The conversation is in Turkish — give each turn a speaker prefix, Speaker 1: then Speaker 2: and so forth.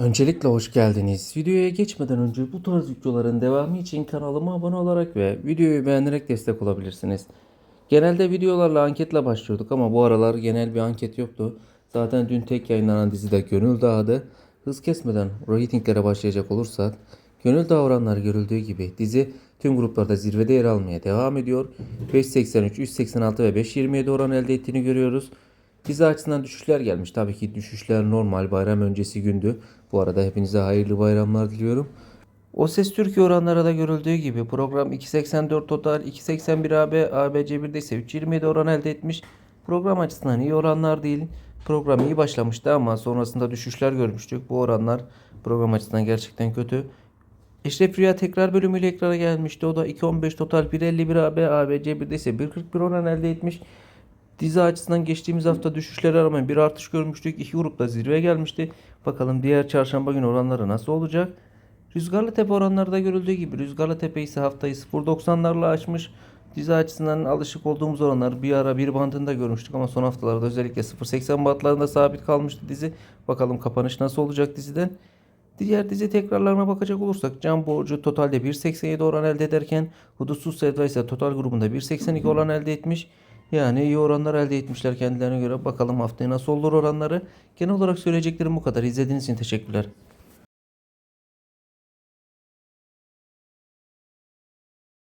Speaker 1: Öncelikle hoş geldiniz. Videoya geçmeden önce bu tarz videoların devamı için kanalıma abone olarak ve videoyu beğenerek destek olabilirsiniz. Genelde videolarla anketle başlıyorduk ama bu aralar genel bir anket yoktu. Zaten dün tek yayınlanan dizide Gönül Dağı'dı. Hız kesmeden reytinglere başlayacak olursak Gönül Dağı oranları görüldüğü gibi dizi tüm gruplarda zirvede yer almaya devam ediyor. 5.83, 3.86 ve 5.27 oran elde ettiğini görüyoruz. Dizi açısından düşüşler gelmiş. Tabii ki düşüşler normal bayram öncesi gündü. Bu arada hepinize hayırlı bayramlar diliyorum. O Ses Türkiye oranları da görüldüğü gibi program 2.84 total, 2.81 AB, ABC1'de ise 3.27 oran elde etmiş. Program açısından iyi oranlar değil. Program iyi başlamıştı ama sonrasında düşüşler görmüştük. Bu oranlar program açısından gerçekten kötü. Eşref Rüya tekrar bölümüyle ekrana gelmişti. O da 2.15 total 1.51 AB, ABC1'de ise 1.41 oran elde etmiş. Dizi açısından geçtiğimiz hafta düşüşlere rağmen bir artış görmüştük. İki grupta zirveye gelmişti. Bakalım diğer çarşamba günü oranları nasıl olacak? Rüzgarlı Tepe oranları da görüldüğü gibi Rüzgarlı Tepe ise haftayı 0.90'larla açmış. Dizi açısından alışık olduğumuz oranlar bir ara bir bandında görmüştük ama son haftalarda özellikle 0.80 bandlarında sabit kalmıştı dizi. Bakalım kapanış nasıl olacak diziden. Diğer dizi tekrarlarına bakacak olursak Can Borcu totalde 1.87 oran elde ederken Hudutsuz Sevda ise total grubunda 1.82 oran elde etmiş. Yani iyi oranlar elde etmişler kendilerine göre. Bakalım haftaya nasıl olur oranları. Genel olarak söyleyeceklerim bu kadar. İzlediğiniz için teşekkürler.